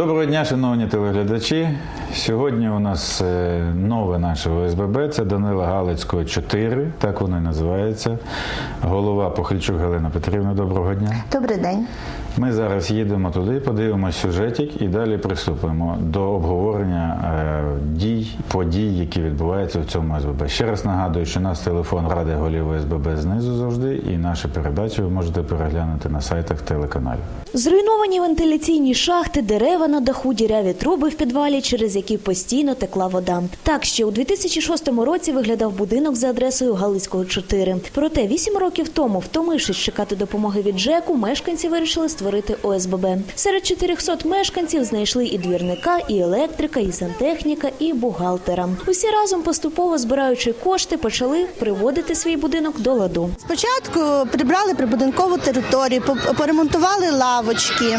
Доброго дня, шановні телеглядачі. Сьогодні у нас е, нове наше ОСББ. Це Данила Галицького 4, так воно і називається. Голова Похильчук Галина Петрівна. Доброго дня. Добрий день. Ми зараз їдемо туди, подивимося сюжетик і далі приступимо до обговорення е, дій, подій, які відбуваються в цьому ОСББ. Ще раз нагадую, що у нас телефон Ради голів ОСББ знизу завжди, і наші передачі ви можете переглянути на сайтах телеканалів. Зруйновані вентиляційні шахти, дерева на даху, діряві труби в підвалі, через які постійно текла вода. Так ще у 2006 році виглядав будинок за адресою Галицького 4. Проте вісім років тому, втомившись чекати допомоги від ЖЕКу, мешканці вирішили створити ОСББ. Серед 400 мешканців знайшли і двірника, і електрика, і сантехніка, і бухгалтера. Усі разом поступово збираючи кошти, почали приводити свій будинок до ладу. Спочатку прибрали прибудинкову територію, по- поремонтували лавочки,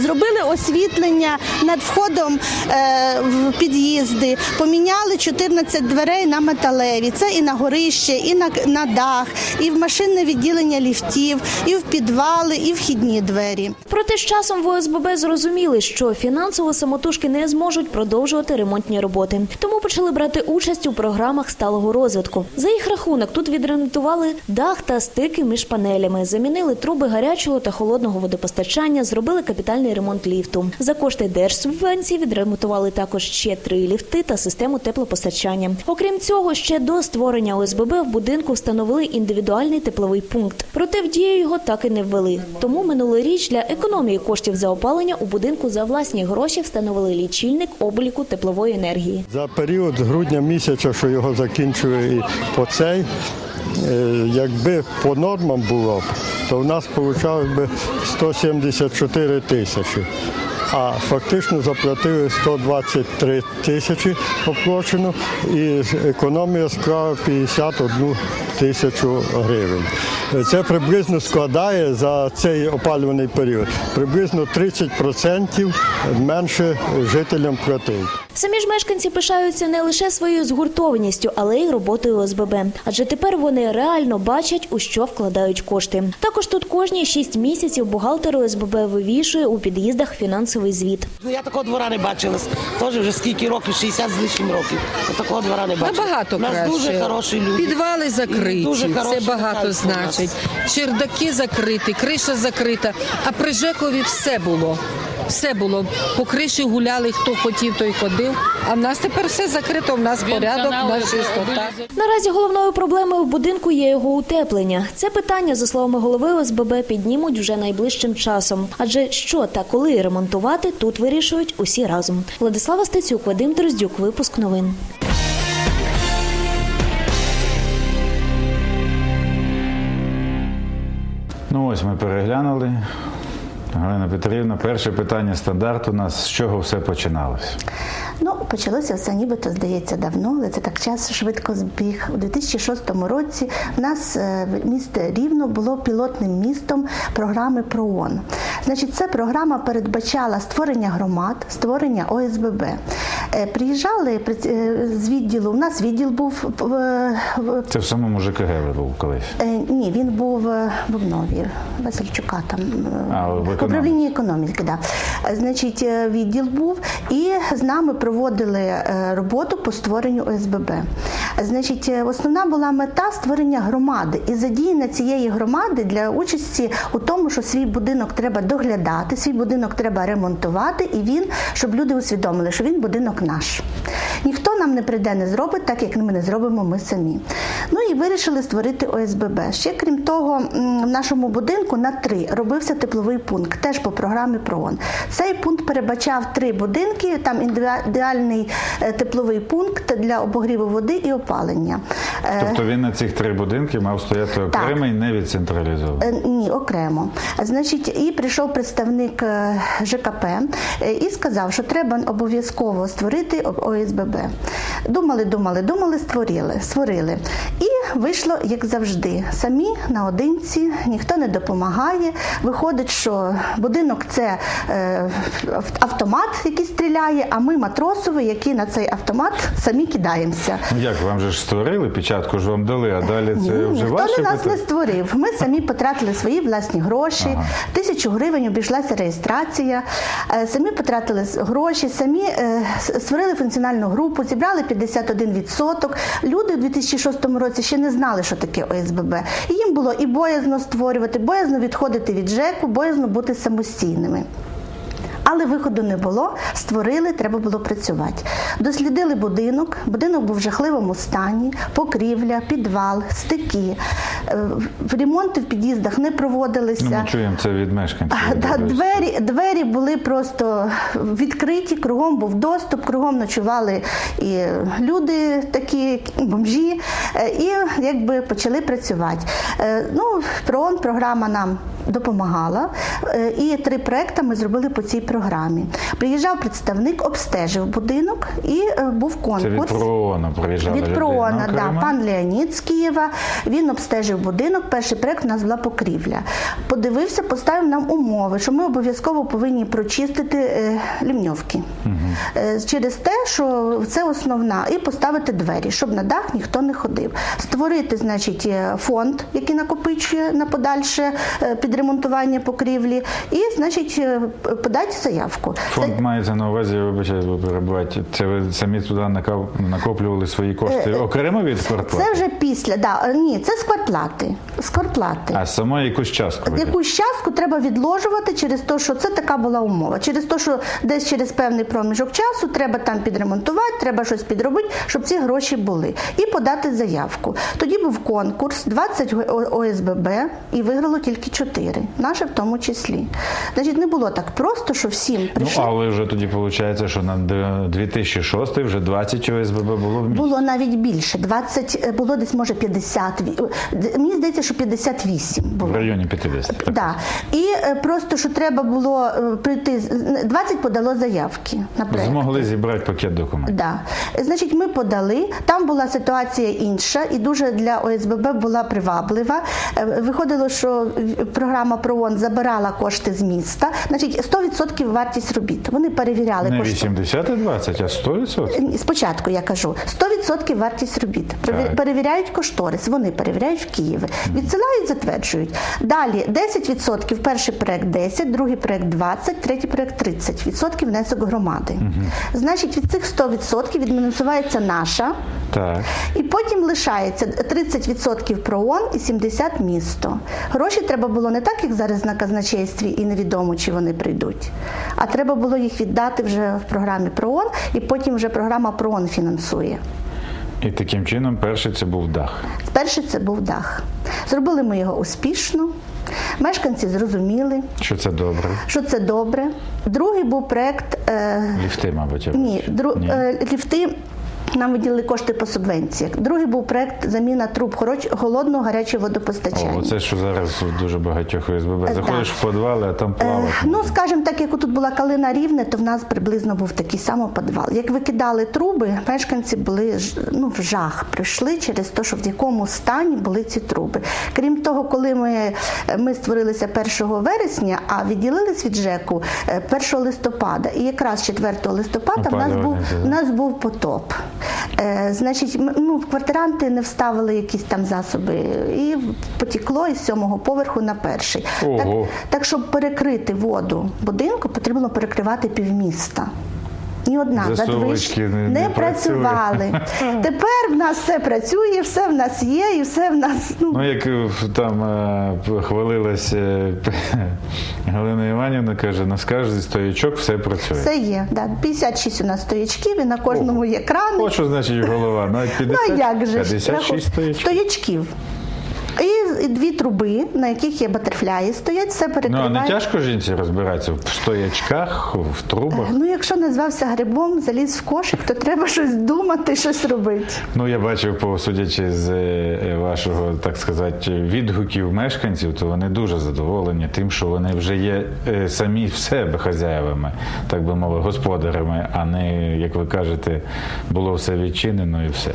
зробили освітлення над входом е, в під'їзди, поміняли 14 дверей на металеві. Це і на горище, і на дах, і в машинне відділення ліфтів, і в підвали, і вхідні двері. Проте з часом в ОСББ зрозуміли, що фінансово самотужки не зможуть продовжувати ремонтні роботи. Тому почали брати участь у програмах сталого розвитку. За їх рахунок тут відремонтували дах та стики між панелями, замінили труби гарячого та холодного водопостачання, зробили капітальний ремонт ліфту. За кошти держсубвенції відремонтували також ще три ліфти та систему теплопостачання. Окрім цього, ще до створення ОСББ в будинку встановили індивідуальний тепловий пункт. Проте в дію його так і не ввели. Тому минулоріч для економії коштів за опалення у будинку за власні гроші встановили лічильник обліку теплової енергії. За період з грудня місяця, що його закінчує і по цей, е, якби по нормам було то в нас вийшло б 174 тисячі. А фактично заплатили 123 тисячі оплачено і економія склала 51 тисячу гривень. Це приблизно складає за цей опалюваний період. Приблизно 30% менше жителям платить. Самі ж мешканці пишаються не лише своєю згуртованістю, але й роботою ОСББ. Адже тепер вони реально бачать, у що вкладають кошти. Також тут кожні шість місяців бухгалтер ОСББ вивішує у під'їздах фінансовий звіт. Ну, Я такого двора не бачила. Теж вже скільки років, 60 з лишнім років. Такого двора не бачила. Набагато У нас краще. дуже хороші люди. Підвали закриті, дуже це багато значить. Чердаки закриті, криша закрита. А при Жекові все було. Все було. По криші гуляли, хто хотів, той ходив. А в нас тепер все закрито, в нас порядок, в нас чистота. Наразі головною проблемою в будинку є його утеплення. Це питання, за словами голови ОСББ, піднімуть вже найближчим часом. Адже що та коли ремонтувати, тут вирішують усі разом. Владислава Стецюк, Вадим Дроздюк, випуск новин. Ну ось ми переглянули. Галина Петрівна, перше питання стандарт у нас з чого все починалося? Ну, почалося все нібито, здається, давно, але це так час швидко збіг. У 2006 році в нас е, місто Рівно було пілотним містом програми ПРООН. Значить, ця програма передбачала створення громад, створення ОСББ. Е, Приїжджали приц- е, з відділу. У нас відділ був Це в самому ЖКГ був колись. Е, Ні, він був е, в обнові Васильчука там е, А, в управлінні економіки. Да. Е, Значить, е, відділ був, і з нами проводили е, роботу по створенню ОСББ. Значить, е, основна була мета створення громади і задіяння цієї громади для участі у тому, що свій будинок треба доглядати, свій будинок треба ремонтувати, і він, щоб люди усвідомили, що він будинок наш. Ніхто нам не прийде, не зробить так, як ми не зробимо ми самі. Ну і вирішили створити ОСББ. Ще крім того, в нашому будинку на три робився тепловий пункт, теж по програмі ПРООН. Цей пункт передбачав три будинки, там індивідуальний е, тепловий пункт для обогріву води і опалення. Е, Тобто він на цих три будинки мав стояти окремо і не відцентралізований. Е, Ні, окремо. Значить, і прийшов представник ЖКП і сказав, що треба обов'язково створити ОСББ ОСББ. Думали, думали, думали, створили, створили. І вийшло, як завжди, самі наодинці, ніхто не допомагає. Виходить, що будинок це е, автомат, який стріляє, а ми матросові, які на цей автомат самі кидаємося. Ну як вам же ж створили, печатку ж вам дали, а далі це Ні, вже ніхто ваші не нас не створив. Ми самі потратили свої власні гроші. Ага. Тисячу гривень обійшлася реєстрація. Е, Самі потратили гроші, самі е, створили функціональну групу, зібрали 51%. Люди у 2006 році ще не знали, що таке ОСББ. І їм було і боязно створювати, боязно відходити від ЖЕКу, боязно бути самостійними. Але виходу не було, створили, треба було працювати. Дослідили будинок, будинок був в жахливому стані, покрівля, підвал, стики. В- Ремонти в під'їздах не проводилися. Ну, ми чуємо це від мешканців. Да, двері, двері були просто відкриті, кругом був доступ, кругом ночували і люди такі, бомжі, е, і якби почали працювати. Е, Ну, ПРООН програма нам допомагала, е, і три проекти ми зробили по цій програмі. Приїжджав представник, обстежив будинок і був конкурс. Це від ПРООНу приїжджала Від Проона, да, пан Леонід з Києва. Він обстежив будинок. Перший проект у нас була покрівля. Подивився, поставив нам умови, що ми обов'язково повинні прочистити е, лівньовки Е, через те, що це основна, і поставити двері, щоб на дах ніхто не ходив. Створити, значить, е, фонд, який накопичує на подальше е, підремонтування покрівлі, і, значить, е, подати заявку. Фонд мається на увазі, вибачаю, ви перебуваєте. Це ви самі туди накоплювали свої кошти окремо від квартплати? Це вже після, да, ні, це з квартплати. З квартплати. А сама якусь частку Якусь частку треба відложувати через те, що це така була умова. Через те, що десь через певний проміжок часу треба там підремонтувати, треба щось підробити, щоб ці гроші були. І подати заявку. Тоді був конкурс, 20 ОСББ, і виграло тільки 4, наше в тому числі. Значить, не було так просто, що всім Ну, але вже тоді виходить, що на д- 2006 вже 20 ОСББ було в місті. Було навіть більше, 20, е, було десь може 50. Мені здається, що 58 було. В районі 50. Так. Да. І е, просто що треба було е, прийти, з- 20 подало заявки на проект. Змогли зібрати пакет документів. Да. Значить, ми подали. Там була ситуація інша і дуже для ОСББ була приваблива. Е, Виходило, що програма ПРООН забирала кошти з міста. Значить, 100% вартість робіт. Вони перевіряли Не кошти. 80-20, а 100%? Спочатку я кажу 100% вартість робіт. Так. Перевіряють кошторис, вони перевіряють в Києві. Відсилають, затверджують. Далі 10%, перший проект 10, другий проект 20, третій проект 30% внесок громади. Значить, від цих 100% відмінусується наша. Так. І потім лишається 30% ПРООН і 70% місто. Гроші треба було не так, як зараз на казначействі, і невідомо, чи вони прийдуть. А треба було їх віддати вже в програмі ПРООН, і потім вже програма ПРООН фінансує. І таким чином перший це був дах. Перший це був дах. Зробили ми його успішно. Мешканці зрозуміли, Що це добре. що це добре. Другий був проект. Е, Ліфти, мабуть. я Ні, дру, Ні. Е, ліфти. Нам виділили кошти по субвенціях. Другий був проект заміна труб холодного гарячого водопостачання. О, це що зараз дуже багатьох ОСББ. Е, Заходиш так. в підвали, а там плавати. Ну, скажімо так, як тут була калина рівне, то в нас приблизно був такий самий підвал. Як викидали труби, мешканці були ну, в жах, прийшли через те, що в якому стані були ці труби. Крім того, коли ми, ми створилися 1 вересня, а відділились від ЖЕКу е, 1 листопада. І якраз 4 листопада в нас був, в нас був потоп. Е, значить, ну, квартиранти не вставили якісь там засоби, і потекло із сьомого поверху на перший. Ого. Так, так, щоб перекрити воду будинку, потрібно перекривати півміста. Ні одна Засовочки не- не, працювали. Тепер в нас все працює, все в нас є, і все в нас. Ну, Ну, як е, там е, хвалилася Галина Іванівна, каже, на скажі стоячок все працює. все є. Да. 56 у нас стоячків, і на кожному є крани. От що значить голова, навіть 50, Ну як же ж? 56 Раху- стоячок. стоячків. Дві труби, на яких є батерфляї, стоять, все Ну а не тяжко жінці розбиратися в стоячках, в трубах. Ну, якщо назвався грибом, заліз в кошик, то треба щось думати, щось робити. Ну, я бачив, по судячи з е, вашого, так сказати, відгуків мешканців, то вони дуже задоволені тим, що вони вже є е, самі в себе хазяєвами, так би мовити, господарями, а не, як ви кажете, було все відчинено і все.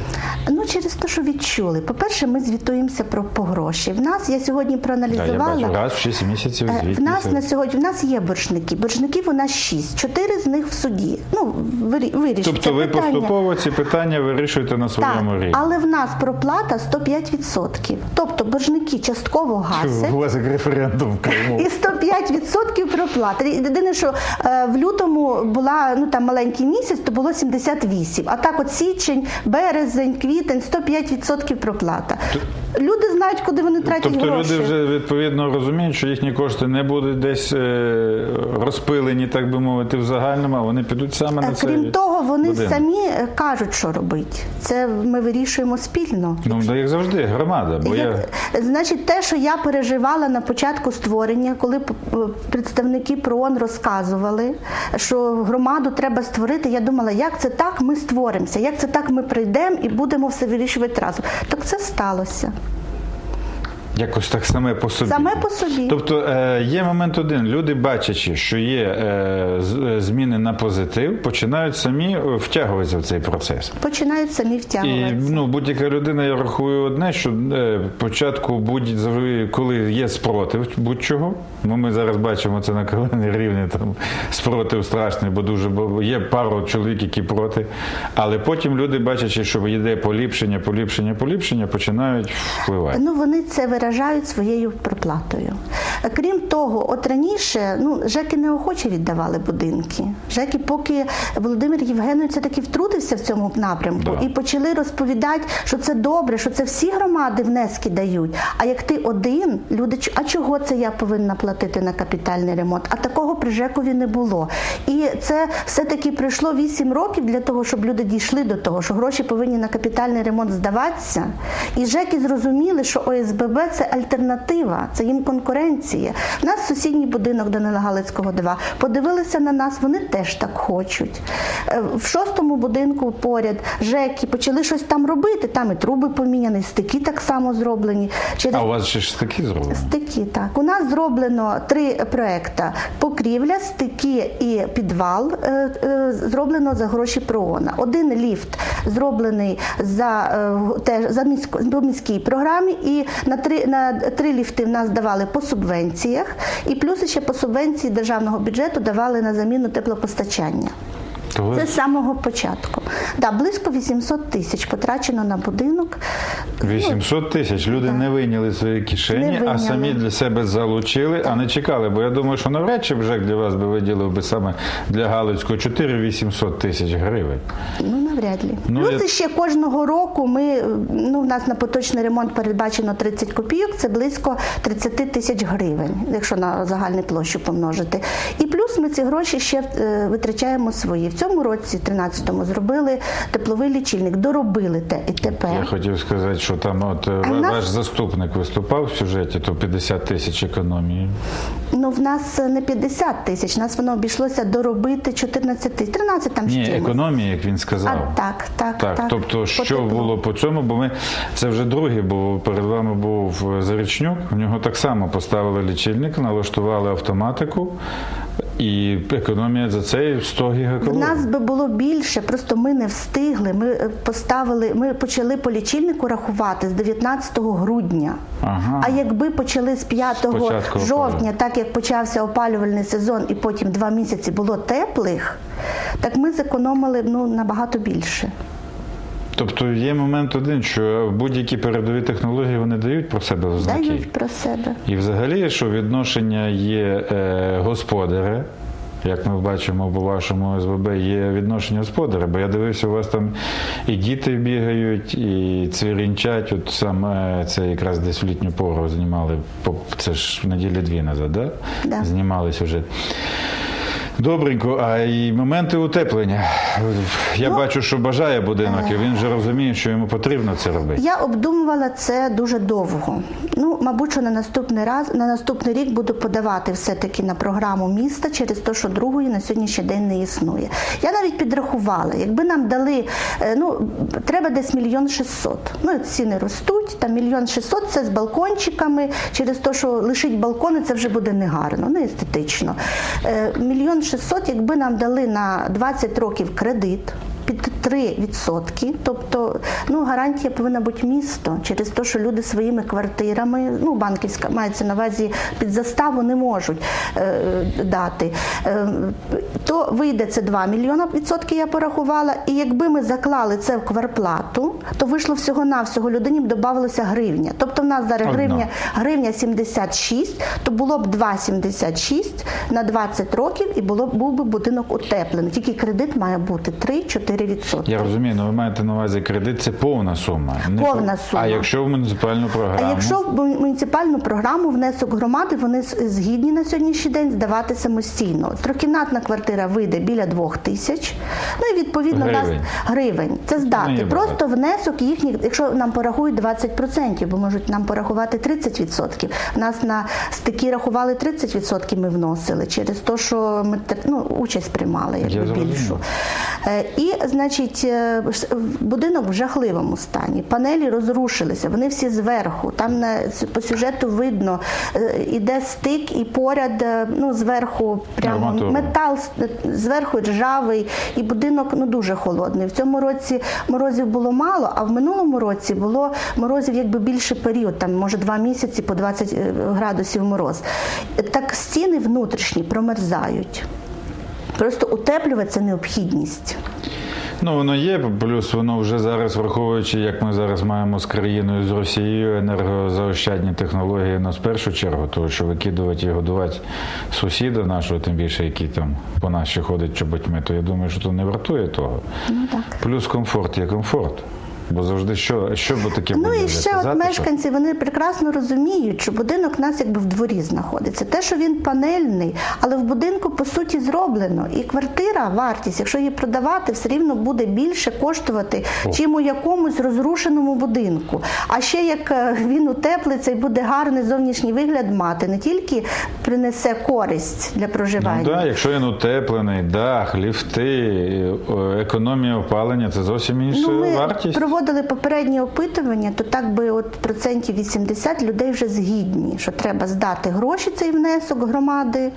Ну, через те, що відчули. По-перше, ми звітуємося про по гроші. В нас я сьогодні Так, я проаналізувала. бачу, раз в 6 місяців Е, В нас на сьогодні в нас є боржники. Боржників у нас шість. Чотири з них в суді. Ну вирі- вирішиться Тобто ви питання. поступово ці питання вирішуєте на своєму рівні. але в нас проплата 105%. Тобто боржники частково гасять. У вас як референдум в Криму. І 105% проплати. Єдине, що е, в лютому була ну там маленький місяць, то було 78. А так, от січень, березень, квітень 105% проплата. Люди знають, куди вони тратять Тобто гроші. люди вже відповідно розуміють, що їхні кошти не будуть десь е, розпилені, так би мовити, в загальному, а вони підуть саме на Е, це. Крім того, вони будинок. самі е, кажуть, що робити. Це ми вирішуємо спільно. Ну, да, як завжди, громада. Бо я... Значить, те, що я переживала на початку створення, коли представники ПРООН розказували, що громаду треба створити, я думала, як це так ми створимося, як це так ми прийдемо і будемо все вирішувати разом. Так це сталося. Якось так саме по собі. Саме по собі. Тобто е, є момент один. Люди, бачачи, що є е, е, зміни на позитив, починають самі е, втягуватися в цей процес. Починають самі І втягуватися. ну, будь-яка людина, я рахую одне, що е, початку будь коли є спротив будь-чого. Ну, ми зараз бачимо це на коленній рівні. Там спротив страшний, бо дуже бо є пару чоловік, які проти. Але потім люди, бачачи, що йде поліпшення, поліпшення, поліпшення, починають впливати. Ну вони це виражають своєю проплатою. Крім того, от раніше ну ЖЕКи неохоче віддавали будинки. ЖЕКи, поки Володимир Євгенович таки втрутився в цьому напрямку Да. і почали розповідати, що це добре, що це всі громади внески дають. А як ти один, люди а чого це я повинна платити на капітальний ремонт? А такого при ЖЕКові не було. І це все-таки пройшло 8 років для того, щоб люди дійшли до того, що гроші повинні на капітальний ремонт здаватися. І ЖЕКи зрозуміли, що ОСББ це альтернатива, це їм конкуренція. У нас сусідній будинок Данила Галицького 2. Подивилися на нас, вони теж так хочуть. Е, В шостому будинку поряд ЖЕКи почали щось там робити. Там і труби поміняні, стики так само зроблені. Через А у вас ще ж такі зроблені? Стики, так. У нас зроблено три проекти: покрівля, стики і підвал е, е, зроблено за гроші проона. Один ліфт зроблений за, теж за міській програмі, і на три, на три ліфти в нас давали по субвенціях, і плюс ще по субвенції державного бюджету давали на заміну теплопостачання. То Це з самого початку. Да, близько 800 тисяч потрачено на будинок. 800 тисяч. Люди не вийняли свої Не кишені, а самі для себе залучили, а не чекали. Бо я думаю, що навряд чи ЖЕК для вас би виділив би саме для Галицького 4 800 тисяч гривень. Ну, навряд ли. Ну, Плюс я- ще кожного року ми, ну, у нас на поточний ремонт передбачено 30 копійок, це близько 30 тисяч гривень, якщо на загальну площу помножити. І плюс ми ці гроші ще е, витрачаємо свої. Цьому році, 13-му, зробили тепловий лічильник, доробили те і тепер. Я хотів сказати, що там от е, А в нас- ваш заступник виступав в сюжеті, то 50 тисяч економії. Ну, в нас не 50 тисяч, нас воно обійшлося доробити 14 тисяч, 13 там Ні, економії, як він сказав. А, так, так, Так, так. тобто, По що було по цьому, бо ми це вже другий, бо перед вами був е, Зарічнюк. В нього так само поставили лічильник, налаштували автоматику, і економія за це 100 гігакалорій. У нас би було більше, просто ми не встигли. Ми е, поставили, ми почали по лічильнику рахувати з 19 грудня. Ага. А якби почали з 5 Спочатку жовтня, опалювання. так як почався опалювальний сезон, і потім два місяці було теплих, так ми зекономили ну набагато більше. Тобто є момент один, що будь-які передові технології вони дають про себе в знаки. Дають про себе. І взагалі, що відношення є е, господаря, як ми бачимо по вашому СББ, є відношення господаря. Бо я дивився, у вас там і діти бігають, і цвірінчать. От саме це якраз десь в літню пору знімали, це ж неділі дві назад, да? Да. знімали сюжет. Добренько, а і моменти утеплення. Я Ну, бачу, що бажає будинок, і він вже розуміє, що йому потрібно це робити. Я обдумувала це дуже довго. Ну, мабуть, що на наступний раз на наступний рік буду подавати все-таки на програму міста через те, що другої на сьогоднішній день не існує. Я навіть підрахувала, якби нам дали, е, ну треба десь мільйон шістсот. Ну ціни ростуть, там мільйон шістсот це з балкончиками, через те, що лишить балкони, це вже буде негарно, не естетично. Е, Мільйон шістсот, якби нам дали на 20 років кредит під 3%, тобто ну, гарантія повинна бути місто через те, що люди своїми квартирами, ну банківська мається на увазі під заставу не можуть е, дати. Е, то вийде це 2 мільйона відсотків, я порахувала. І якби ми заклали це в кварплату, то вийшло всього-навсього людині б додавалося гривня. Тобто в нас зараз Одна. гривня, гривня 76, то було б 2,76 на 20 років і було був би будинок утеплений. Тільки кредит має бути 3-4 відсотки. Я розумію, але ви маєте на увазі кредит, це повна сума. Не Повна сума. А якщо в муніципальну програму? А якщо в муніципальну програму внесок громади, вони згідні на сьогоднішній день здавати самостійно. Трьохкімнатна квартира вийде біля двох тисяч. Ну і відповідно в нас Гривень. гривень. Це Ну, здати. Просто внесок їхній, якщо нам порахують 20%, бо можуть нам порахувати 30%. Нас на стики рахували 30% ми вносили через те, що ми ну, участь приймали якби більшу. Е, І, значить, е, будинок в жахливому стані. Панелі розрушилися, вони всі зверху. Там на, по сюжету видно, е, іде стик і поряд, ну, зверху прямо Арматура. метал зверху ржавий, і будинок ну, дуже холодний. В цьому році морозів було мало, а в минулому році було морозів якби більший період, там може два місяці по 20 е, градусів мороз. Так стіни внутрішні промерзають. Просто утеплювати це необхідність. Ну, воно є, плюс воно вже зараз, враховуючи, як ми зараз маємо з країною, з Росією, енергозаощадні технології нас в першу чергу, тому що викидувати і годувати сусіда нашого, тим більше, який там по нас ще ходить чоботьми, то я думаю, що то не вартує того. Ну так. Плюс комфорт є комфорт. Бо завжди що, що би таке Ну і ще от мешканці вони прекрасно розуміють, що будинок у нас якби в дворі знаходиться. Те, що він панельний, але в будинку по суті зроблено. І квартира, вартість, якщо її продавати, все рівно буде більше коштувати, чим у якомусь розрушеному будинку. А ще як е, він утеплиться і буде гарний зовнішній вигляд мати, не тільки принесе користь для проживання. Ну так, якщо він утеплений, дах, ліфти, е, економія опалення це зовсім інша Ну, вартість. Проводили попередні опитування, то так би от процентів 80 людей вже згідні, що треба здати гроші цей внесок громади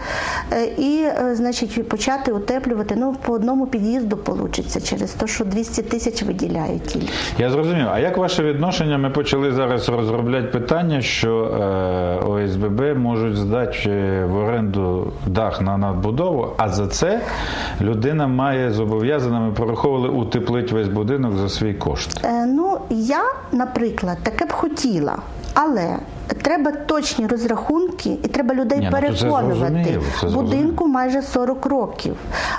е, і, е, значить, почати утеплювати. Ну, по одному під'їзду вийде, через те, що 200 тисяч виділяють тільки. Я зрозумів. А як ваше відношення? Ми почали зараз розробляти питання, що е, ОСББ можуть здати в оренду дах на надбудову, а за це людина має зобов'язана, ми пораховували, утеплити весь будинок за свій кошт. Е, ну, я, наприклад, таке б хотіла, але. Треба точні розрахунки, і треба людей Ні, ну, то це переконувати. це. Будинку майже 40 років.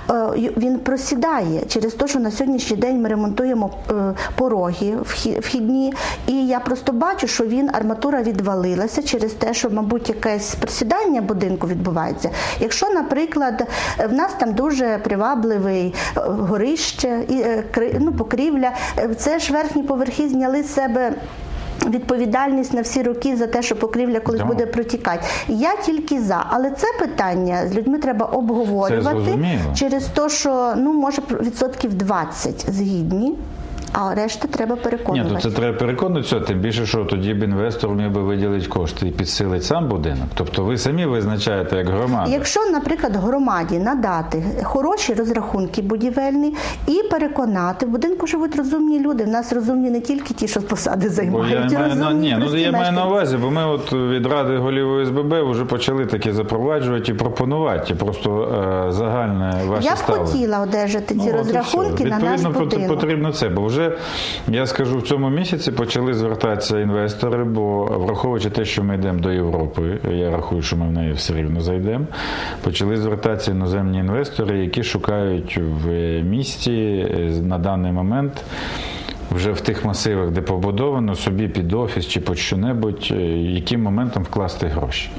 Е, Він просідає через те, що на сьогоднішній день ми ремонтуємо е, пороги вхі- вхідні. І я просто бачу, що він арматура відвалилася через те, що, мабуть, якесь просідання будинку відбувається. Якщо, наприклад, в нас там дуже привабливий е, горище і ну, покрівля, це ж верхні поверхи зняли з себе. Відповідальність на всі роки за те, що покрівля колись Так. буде протікати. Я тільки за, але це питання з людьми треба обговорювати через те, що ну може відсотків 20 згідні, а решта треба Ні, то це треба переконатися, тим більше, що тоді б інвестор міг би виділити кошти і підсилить сам будинок. Тобто ви самі визначаєте як громада. Якщо, наприклад, громаді надати хороші розрахунки будівельні і переконати, в будинку живуть розумні люди. В нас розумні не тільки ті, що посади Бо я і маю на ні, ну я маю на увазі, бо ми от від ради голів ОСББ вже почали таке запроваджувати і пропонувати. Просто е, загальне ваше Я б хотіла одержати ці Ну, розрахунки на наш Відповідно, потрібно це, бо вже я скажу, в цьому місяці почали звертатися інвестори, бо враховуючи те, що ми йдемо до Європи, я рахую, що ми в неї все рівно зайдемо. Почали звертатися іноземні інвестори, які шукають в місті на даний момент. Вже в тих масивах, де побудовано, собі під офіс чи під що-небудь, е, яким моментом вкласти гроші.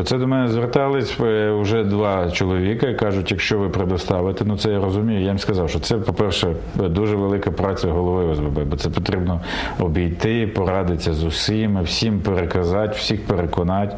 Оце до мене звертались е, вже два чоловіка і кажуть, якщо ви предоставите, ну це я розумію. Я їм сказав, що це, по-перше, дуже велика праця голови ОСББ, бо це потрібно обійти, порадитися з усіма, всім переказати, всіх переконати,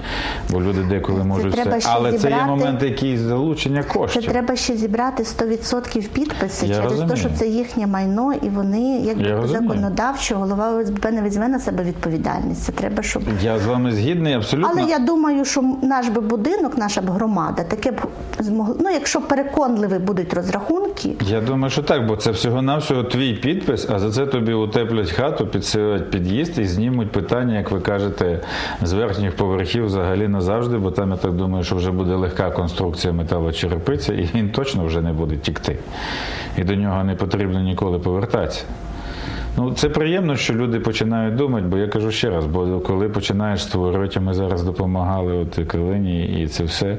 бо люди деколи можуть все. ще Але це є момент якийсь залучення Це треба ще зібрати 100% підписи Я через те, що це їхнє майно, і вони Я якби законодавчо голова ОСББ не візьме на себе відповідальність. Це треба, щоб Я з вами згідний абсолютно. Але я думаю, що наш би будинок, наша б громада, таке б змогла. Ну, якщо переконливі будуть розрахунки, Я думаю, що так, бо це всього-навсього твій підпис, а за це тобі утеплять хату, підсилять під'їзд і знімуть питання, як ви кажете, з верхніх поверхів взагалі назавжди, бо там я так думаю, що вже буде легка конструкція металочерепиця, і він точно вже не буде тікти. І до нього не потрібно ніколи повертатися. Ну, це приємно, що люди починають думати, бо я кажу ще раз, бо коли починаєш створювати, ми зараз допомагали от Калині і це все,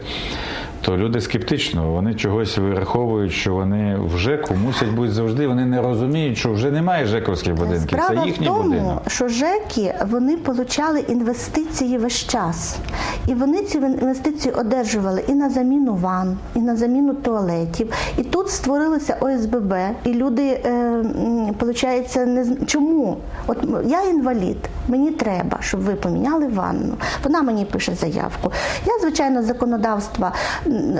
то люди скептично, вони чогось вираховують, що вони в ЖЕКу мусять бути завжди. Вони не розуміють, що вже немає ЖЕКовських будинків. справа це їхній в тому, будинок. що ЖЕКи вони отримали інвестиції весь час. І вони ці інвестиції одержували і на заміну ванн, і на заміну туалетів. І тут створилося ОСББ, і люди, е, получається, не з- чому? От я інвалід, мені треба, щоб ви поміняли ванну. Вона мені пише заявку. Я, звичайно, законодавства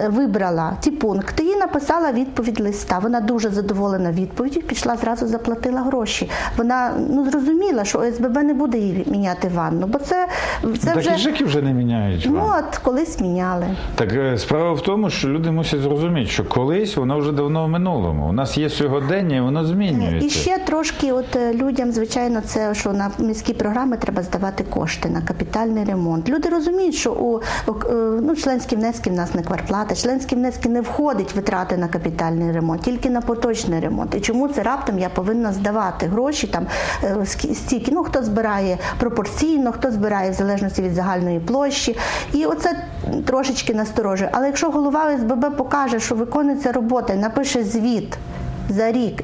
вибрала ті пункти і написала відповідь листа. Вона дуже задоволена відповіддю, пішла зразу заплатила гроші. Вона ну зрозуміла, що ОСББ не буде їй міняти ванну, бо це, це так вже і ЖЕКи вже не міняють. ну от колись міняли. Так е, справа в тому, що люди мусять зрозуміти, що колись воно вже давно в минулому. У нас є сьогодення, і воно змінюється. І ще трошки, от е, людям, звичайно, це що на міські програми треба здавати кошти на капітальний ремонт. Люди розуміють, що у е, ну, членські внески в нас не квартплата, членські внески не входить витрати на капітальний ремонт, тільки на поточний ремонт. І чому це раптом я повинна здавати гроші там е, стільки? Ну хто збирає пропорційно, хто збирає в залежності від загальної площі. І оце трошечки насторожує. Але якщо голова СББ покаже, що виконується робота, і напише звіт за рік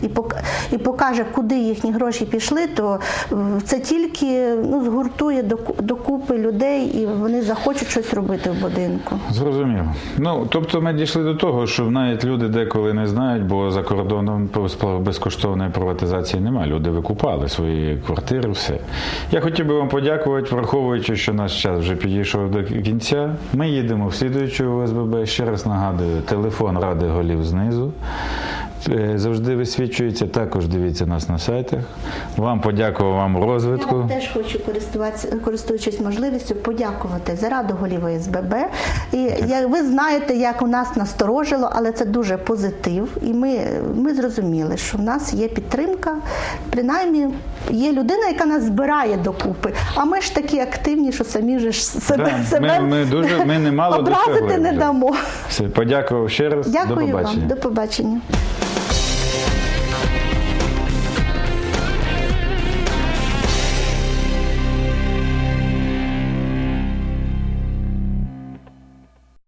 і покаже, куди їхні гроші пішли, то це тільки ну, згуртує докупи людей, і вони захочуть щось робити в будинку. Зрозуміло. Ну тобто ми дійшли до того, що навіть люди деколи не знають, бо за кордоном безкоштовної приватизації немає. Люди викупали свої квартири, все. Я хотів би вам подякувати, враховуючи, що наш час вже підійшов до кінця. Ми їдемо в слідуючу ОСББ. Ще раз нагадую, телефон ради голів знизу. Е, Завжди висвічується. Також дивіться нас на сайтах. Вам подякував вам Я розвитку. вам теж хочу користуватися, користуючись можливістю, подякувати за раду голів ОСББ. І як ви знаєте, як у нас насторожило, але це дуже позитив. І ми, ми зрозуміли, що в нас є підтримка. Принаймні є людина, яка нас збирає докупи. А ми ж такі активні, що самі ж себе, Да, себе ми- ми дуже- ми немало образити досягли не дамо. Все, подякував ще раз. до Дякую побачення. вам, до побачення.